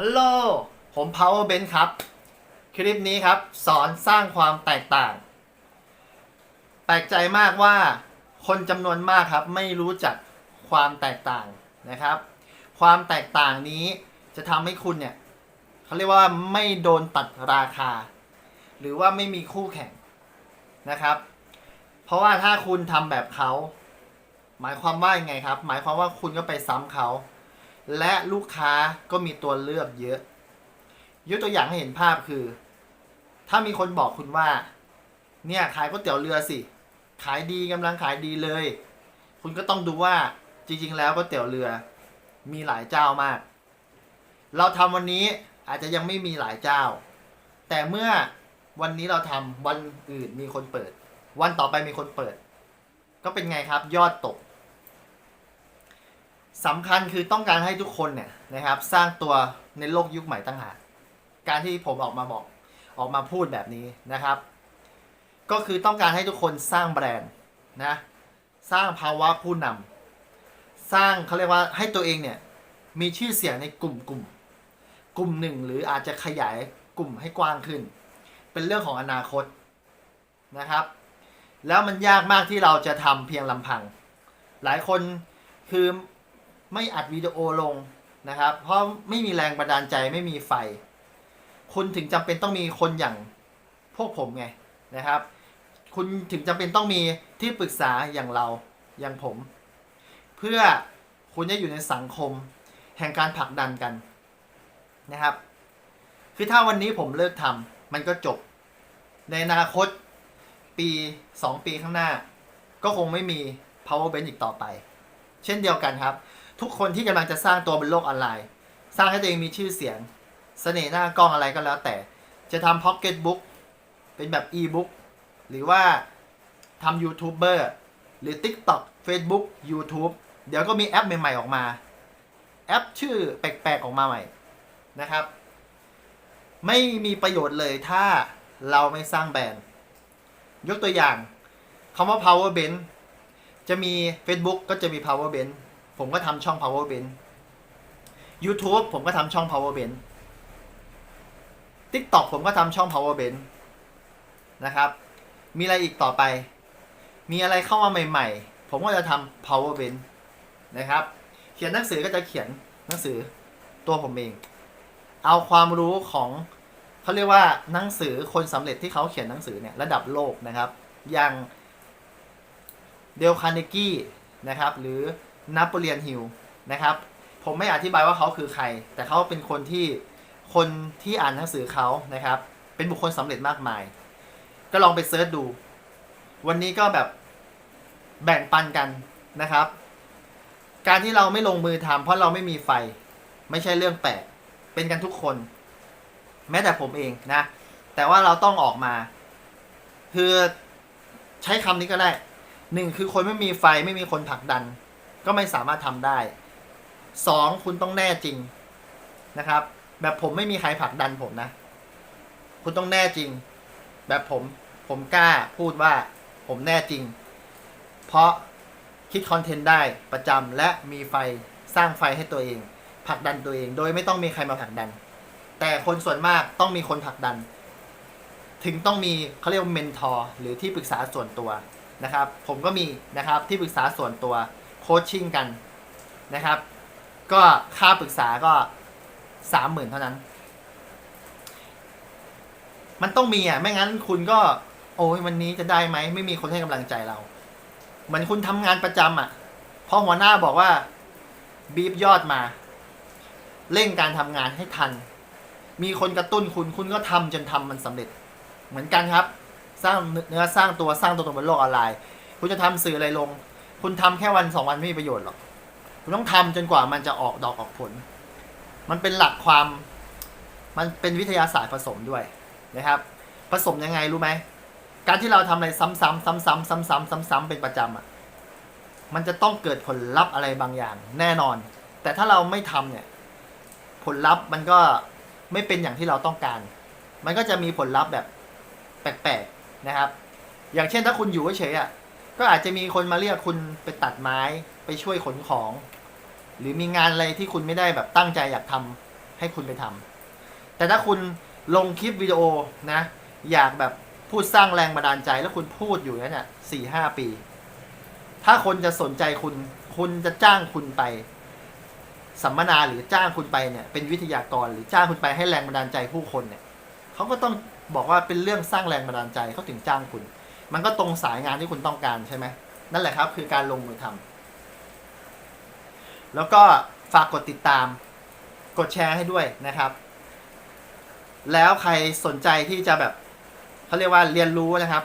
ฮัลโหล ผม Power Ben ครับ คลิปนี้ครับ สอนสร้างความแตกต่าง แปลกใจมากว่าคนจำนวนมากครับ ไม่รู้จักความแตกต่างนะครับ ความแตกต่างนี้จะทำให้คุณเนี่ยเขาเรียกว่าไม่โดนตัดราคา หรือว่าไม่มีคู่แข่งนะครับ เพราะว่าถ้าคุณทำแบบเขา หมายความว่ายังไงครับ หมายความว่าคุณก็ไปซ้ำเขา และลูกค้าก็มีตัวเลือกเยอะ ยกตัวอย่างให้เห็นภาพคือ ถ้ามีคนบอกคุณว่า เนี่ยขายก๋วยเตี๋ยวเรือสิ ขายดีกำลังขายดีเลย คุณก็ต้องดูว่าจริง ๆ แล้วก๋วยเตี๋ยวเรือ มีหลายเจ้ามาก เราทำวันนี้อาจจะยังไม่มีหลายเจ้า แต่เมื่อวันนี้เราทำวันอื่นมีคนเปิด วันต่อไปมีคนเปิด ก็เป็นไงครับยอดตก สำคัญคือต้องการให้ทุกคนเนี่ยนะครับ สร้างตัวในโลกยุคใหม่ตั้งหากการที่ผมออกมาบอกออกมาพูดแบบนี้นะครับ ก็คือต้องการให้ทุกคนสร้างแบรนด์นะสร้างภาวะผู้นำสร้างเขาเรียกว่าให้ตัวเองเนี่ยมีชื่อเสียงในกลุ่มกลุ่มกลุ่มหนึ่งหรืออาจจะขยายกลุ่มให้กว้างขึ้น เป็นเรื่องของอนาคตนะครับ แล้วมันยากมากที่เราจะทำเพียงลำพัง หลายคนคือ ไม่อัดวิดีโอลงนะครับ เพราะไม่มีแรงบันดาลใจไม่มีไฟ คุณถึงจำเป็นต้องมีคนอย่างพวกผมไงนะครับ คุณถึงจำเป็นต้องมีที่ปรึกษาอย่างเราอย่างผม เพื่อคุณจะอยู่ในสังคมแห่งการผลักดันกันนะครับ คือถ้าวันนี้ผมเลิกทำมันก็จบ ในอนาคตปี 2 ปีข้างหน้า ก็คงไม่มี power bank อีกต่อไป เช่นเดียวกันครับ ทุกคนที่กำลังจะสร้างตัวบนโลกออนไลน์ สร้างให้ตัวเองมีชื่อเสียงเสน่ห์หน้ากล้องอะไรก็แล้วแต่ จะทำ pocket book เป็นแบบ e-book หรือว่าทำยูทูบเบอร์หรือ TikTok Facebook YouTube เดี๋ยวก็มีแอปใหม่ ๆ ออกมา แอปชื่อแปลก ๆ ออกมาใหม่นะครับ ไม่มีประโยชน์เลยถ้าเราไม่สร้างแบรนด์ ยกตัวอย่างคำว่า power bench จะมี Facebook ก็จะมี power bench ผมก็ทำช่อง power bench YouTube ผมก็ทำช่อง power bench TikTok ผมก็ทำช่อง power bench นะครับ มีอะไรอีกต่อไป มีอะไรเข้ามาใหม่ ๆ ผมก็จะทำ power bench นะครับ เขียนหนังสือก็จะเขียนหนังสือตัวผมเอง เอาความรู้ของเขาเรียกว่าหนังสือคนสำเร็จที่เขาเขียนหนังสือเนี่ยระดับโลกนะครับ อย่างเดลคาร์เนกี้นะครับ หรือ นโปเลียนฮิลนะครับ ผมไม่อธิบายว่าเขาคือใคร แต่เขาเป็นคนที่คนที่อ่านหนังสือเขานะครับ เป็นบุคคลสำเร็จมากมาย ก็ลองไปเซิร์ชดู วันนี้ก็แบบแบ่งปันกันนะครับ การที่เราไม่ลงมือทำเพราะเราไม่มีไฟ ไม่ใช่เรื่องแปลกเป็นกันทุกคน แม้แต่ผมเองนะ แต่ว่าเราต้องออกมา คือใช้คำนี้ก็ได้หนึ่งคือคนไม่มีไฟไม่มีคนผลักดัน ก็ไม่สามารถทำได้สองคุณต้องแน่จริงนะครับ แบบผมไม่มีใครผลักดันผมนะ คุณต้องแน่จริง แบบผมผมกล้าพูดว่าผมแน่จริง เพราะคิดคอนเทนต์ได้ประจำและมีไฟสร้างไฟให้ตัวเองผลักดันตัวเอง โดยไม่ต้องมีใครมาผลักดัน แต่คนส่วนมากต้องมีคนผลักดัน ถึงต้องมีเขาเรียกว่าเมนทอร์หรือที่ปรึกษาส่วนตัวนะครับ ผมก็มีนะครับที่ปรึกษาส่วนตัว โคชชิ่งกันนะครับ ก็ค่าปรึกษาก็สามหมื่นเท่านั้น มันต้องมีอะ ไม่งั้นคุณก็ โอ้ยวันนี้จะได้ไหม ไม่มีคนให้กำลังใจเรา เหมือนคุณทำงานประจำอะพอหัวหน้าบอกว่า บีบยอดมา เร่งการทำงานให้ทัน มีคนกระตุ้นคุณ คุณก็ทำจนทำมันสำเร็จ เหมือนกันครับ สร้างเนื้อสร้างตัวสร้างตัวตนบนโลกออนไลน์ คุณจะทำสื่ออะไรลง คุณทำแค่วันสองวันไม่มีประโยชน์หรอก คุณต้องทำจนกว่ามันจะออกดอกออกผล มันเป็นหลักความ มันเป็นวิทยาศาสตร์ผสมด้วยนะครับ ผสมยังไงรู้ไหม การที่เราทำอะไรซ้ำๆซ้ำๆซ้ำๆซ้ำๆเป็นประจำอะ มันจะต้องเกิดผลลัพธ์อะไรบางอย่าง แน่นอน แต่ถ้าเราไม่ทำเนี่ย ผลลัพธ์มันก็ไม่เป็นอย่างที่เราต้องการ มันก็จะมีผลลัพธ์แบบแปลกๆนะครับ อย่างเช่นถ้าคุณอยู่เฉยๆอะ ก็อาจจะมีคนมาเรียกคุณไปตัดไม้ไปช่วยขนของ หรือมีงานอะไรที่คุณไม่ได้แบบตั้งใจอยากทให้คุณไปทำแต่ถ้าคุณลงคลิปวิดีโอนะ อยากแบบพูดสร้างแรงบันดาลใจแล้วคุณพูดอยู่นั่นน่ะสี่ห้าปี ถ้าคนจะสนใจคุณ คุณจะจ้างคุณไป สัมมนาหรือจ้างคุณไปเนี่ย เป็นวิทยากรหรือจ้างคุณไปให้แรงบันดาลใจผู้คนเนี่ยเขาก็ต้องบอกว่าเป็นเรื่องสร้างแรงบันดาลใจเขาถึงจ้างคุณ มันก็ตรงสายงานที่คุณต้องการใช่ไหมนั่นแหละครับคือการลงมือทำแล้วก็ฝากกดติดตาม กดแชร์ให้ด้วยนะครับ แล้วใครสนใจที่จะแบบเขาเรียกว่าเรียนรู้นะครับ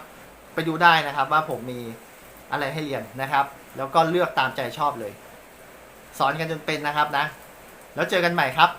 ไปดูได้นะครับว่าผมมีอะไรให้เรียนนะครับ แล้วก็เลือกตามใจชอบเลย สอนกันจนเป็นนะครับนะ แล้วเจอกันใหม่ครับ